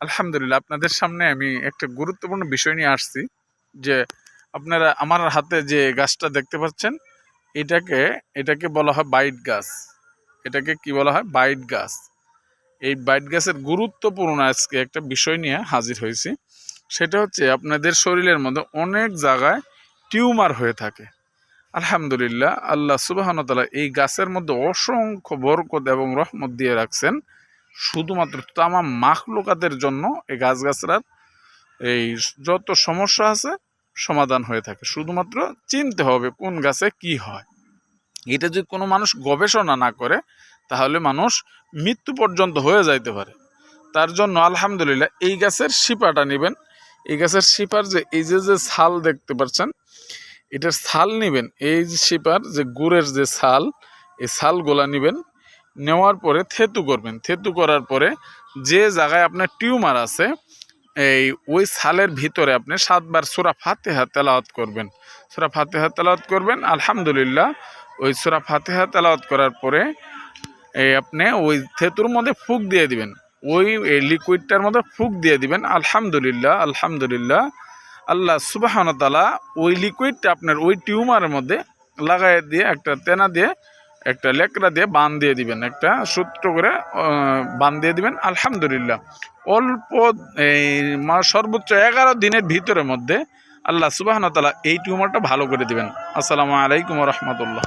আলহামদুলিল্লাহ, আপনাদের সামনে আমি একটা গুরুত্বপূর্ণ বিষয় নিয়ে আসছি যে আপনারা আমার হাতে যে গাছটা দেখতে পাচ্ছেন, এটাকে এটাকে বলা হয় বাইট গাছ। এটাকে কি বলা হয়? বাইট গাছ। এই বাইট গাছের গুরুত্বপূর্ণ আজকে একটা বিষয় নিয়ে হাজির হয়েছি। সেটা হচ্ছে আপনাদের শরীরের মধ্যে অনেক জায়গায় টিউমার হয়ে থাকে। আলহামদুলিল্লাহ, আল্লাহ সুবাহনতালা এই গাছের মধ্যে অসংখ্য বরকত এবং রহমত দিয়ে রাখছেন। শুধুমাত্র তামাম মাখলুকাতের জন্য এই গাছগাছরার এই যত সমস্যা আছে সমাধান হয়ে থাকে। শুধুমাত্র চিনতে হবে কোন গাছে কি হয়। এটা যদি কোনো মানুষ গবেষণা না করে, তাহলে মানুষ মৃত্যু পর্যন্ত হয়ে যাইতে পারে। তার জন্য আলহামদুলিল্লাহ এই গাছের শিপাটা নেবেন। এই গাছের শিপার যে, এই যে যে ছাল দেখতে পাচ্ছেন, এটার ছাল নেবেন। এই শিপার যে গুড়ের যে ছাল, এই ছালগুলা নেবেন। নেওয়ার পরে থেতু করবেন। থেতু করার পরে যে জায়গায় আপনার টিউমার আছে, এই ওই সালের ভিতরে আপনি সাতবার সুরা ফাতেহা তেলাওয়াত করবেন। সুরা ফাতেহা তেলাওয়াত করবেন, আলহামদুলিল্লাহ, ওই সুরা ফাতেহা তেলাওয়াত করার পরে এই আপনি ওই থেতুর মধ্যে ফুক দিয়ে দিবেন। ওই লিকুইডটার মধ্যে ফুক দিয়ে দিবেন, আলহামদুলিল্লাহ আলহামদুলিল্লাহ। আল্লাহ সুবাহন তালা ওই লিকুইডটা আপনার ওই টিউমারের মধ্যে লাগাই দিয়ে, একটা তেনা দিয়ে একটা লেকড়া দিয়ে বান দিয়ে দিবেন, একটা সূত্র করে বান দিয়ে দিবেন, আলহামদুলিল্লাহ। অল্প, এই সর্বোচ্চ এগারো দিনের ভিতরের মধ্যে আল্লাহ সুবাহনতালা এই টিউমারটা ভালো করে দিবেন। আসসালামু আলাইকুম রহমতুল্লাহ।